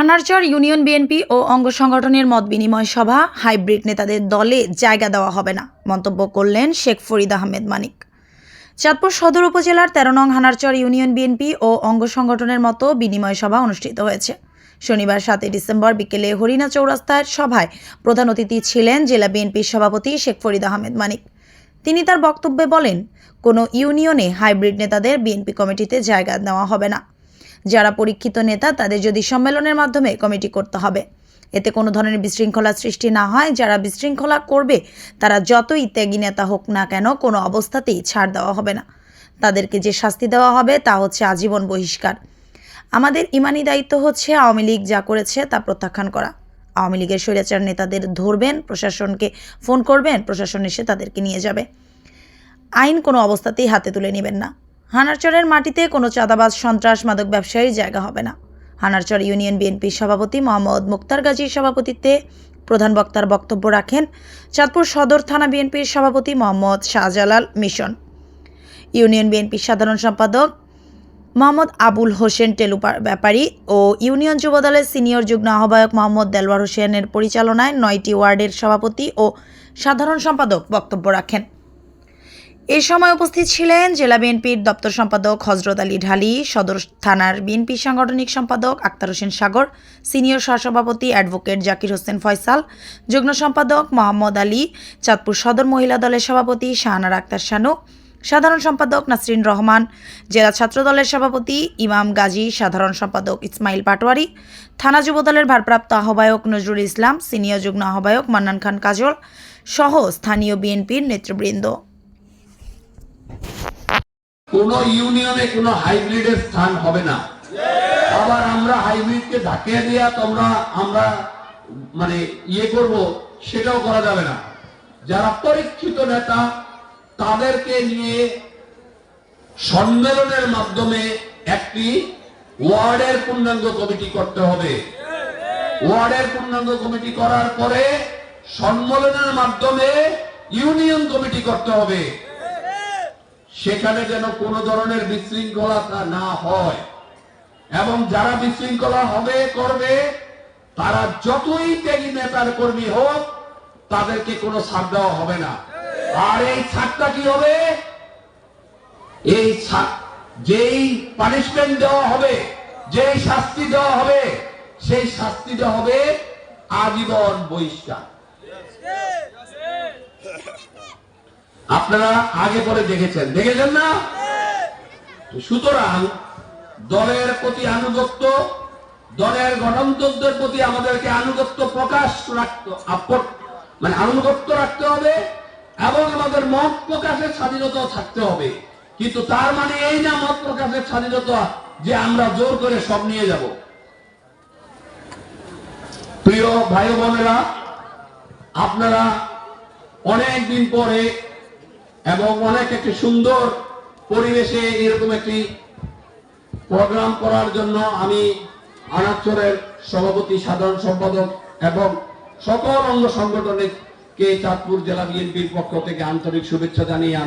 Hanarchar union BNP ও অঙ্গ সংগঠনের মত বিনিময় সভা, হাইব্রিড নেতাদের দলে জায়গা দেওয়া হবে না, মন্তব্য করলেন শেখ ফরিদ আহমেদ মানিক। চাঁদপুর সদর উপজেলার তেরো নং হানারচর ইউনিয়ন বিএনপি ও অঙ্গ সংগঠনের মতো বিনিময় সভা অনুষ্ঠিত হয়েছে। শনিবার সাতই ডিসেম্বর বিকেলে হরিণা চৌরাস্তার সভায় প্রধান অতিথি ছিলেন জেলা বিএনপির সভাপতি শেখ ফরিদ আহমেদ মানিক। তিনি তার বক্তব্যে বলেন, কোনো ইউনিয়নে হাইব্রিড নেতাদের বিএনপি কমিটিতে জায়গা দেওয়া হবে না। যারা পরীক্ষিত নেতা, তাদের যদি সম্মেলনের মাধ্যমে কমিটি করতে হবে। এতে কোনো ধরনের বিশৃঙ্খলা সৃষ্টি না হয়। যারা বিশৃঙ্খলা করবে, তারা যতই ত্যাগী নেতা হোক না কেন, কোনো অবস্থাতেই ছাড় দেওয়া হবে না। তাদেরকে যে শাস্তি দেওয়া হবে, তা হচ্ছে আজীবন বহিষ্কার। আমাদের ইমানি দায়িত্ব হচ্ছে আওয়ামী লীগ যা করেছে, তা প্রত্যাখ্যান করা। আওয়ামী লীগের স্বৈরাচার নেতাদের ধরবেন, প্রশাসনকে ফোন করবেন, প্রশাসন এসে তাদেরকে নিয়ে যাবে। আইন কোনো অবস্থাতেই হাতে তুলে নেবেন না। হানারচরের মাটিতে কোনো চাঁদাবাজ, সন্ত্রাস, মাদক ব্যবসায়ীর জায়গা হবে না। হানারচর ইউনিয়ন বিএনপির সভাপতি মোহাম্মদ মুক্তার গাজীর সভাপতিত্বে প্রধান বক্তার বক্তব্য রাখেন চাঁদপুর সদর থানা বিএনপির সভাপতি মোহাম্মদ শাহজালাল মিশন। ইউনিয়ন বিএনপির সাধারণ সম্পাদক মোহাম্মদ আবুল হোসেন টেলুপা ব্যাপারী ও ইউনিয়ন যুবদলের সিনিয়র যুগ্ম আহ্বায়ক মোহাম্মদ দেলওয়ার হোসেনের পরিচালনায় নয়টি ওয়ার্ডের সভাপতি ও সাধারণ সম্পাদক বক্তব্য রাখেন। এ সময় উপস্থিত ছিলেন জেলা বিএনপির দপ্তর সম্পাদক হজরত আলী ঢালি, সদর থানার বিএনপি সাংগঠনিক সম্পাদক আক্তার হোসেন সাগর, সিনিয়র সহসভাপতি অ্যাডভোকেট জাকির হোসেন ফয়সাল, যুগ্ম সম্পাদক মোহাম্মদ আলী, চাঁদপুর সদর মহিলা দলের সভাপতি শাহানার আক্তার শানু, সাধারণ সম্পাদক নাসরিন রহমান, জেলা ছাত্র দলের সভাপতি ইমাম গাজী, সাধারণ সম্পাদক ইসমাইল পাটোয়ারি, থানা যুবদলের ভারপ্রাপ্ত আহ্বায়ক নজরুল ইসলাম, সিনিয়র যুগ্ম আহ্বায়ক মান্নান খান কাজল সহ স্থানীয় বিএনপির নেতৃবৃন্দ। কোন ইউনিয়নে কোন হাইব্রিডের স্থান হবে না। আবার আমরা হাইব্রিডকে ধাকিয়ে দিয়া তোমরা, আমরা মানে ইয়ে করব, সেটাও করা যাবে না। যারা পরীক্ষিত নেতা, তাদেরকে নিয়ে সম্মেলনের মাধ্যমে একটি ওয়ার্ডের পূর্ণাঙ্গ কমিটি করতে হবে। ওয়ার্ডের পূর্ণাঙ্গ কমিটি করার পরে সম্মেলনের মাধ্যমে ইউনিয়ন কমিটি করতে হবে। সেখানে যেন কোন ধরনের বিশৃঙ্খলতা না হয়। এবং যারা বিশৃঙ্খলা হবে, করবে, তারা যতই ত্যাগী নেতার কর্মী হোক, তাদেরকে কোনো ছাড় দেওয়া হবে না। আর এই ছাড়টা কি হবে? এই যেই পানিশমেন্ট দেওয়া হবে, যেই শাস্তি দেওয়া হবে, সেই শাস্তিটা হবে আজীবন বহিষ্কার। আপনারা আগে পরে দেখেছেন। দেখেছেন না? সুতরাং দলের প্রতি আনুগত্য, দলের গণতন্ত্রের প্রতি আমাদেরকে আনুগত্য প্রকাশ রাখতে মানে আনুগত্য রাখতে হবে এবং আমাদের মত প্রকাশের স্বাধীনতাও থাকতে হবে। কিন্তু তার মানে এই না মত প্রকাশের স্বাধীনতা যে আমরা জোর করে সব নিয়ে যাব। প্রিয় ভাই বোনেরা, আপনারা অনেক দিন পরে এবং অনেক একটি সুন্দর পরিবেশে এরকম একটি প্রোগ্রাম করার জন্য আমি আনাচরের সভাপতি, সাধারণ সম্পাদক এবং সকল অঙ্গ সংগঠনকে চাঁদপুর জেলা বিএনপির পক্ষ থেকে আন্তরিক শুভেচ্ছা জানিয়ে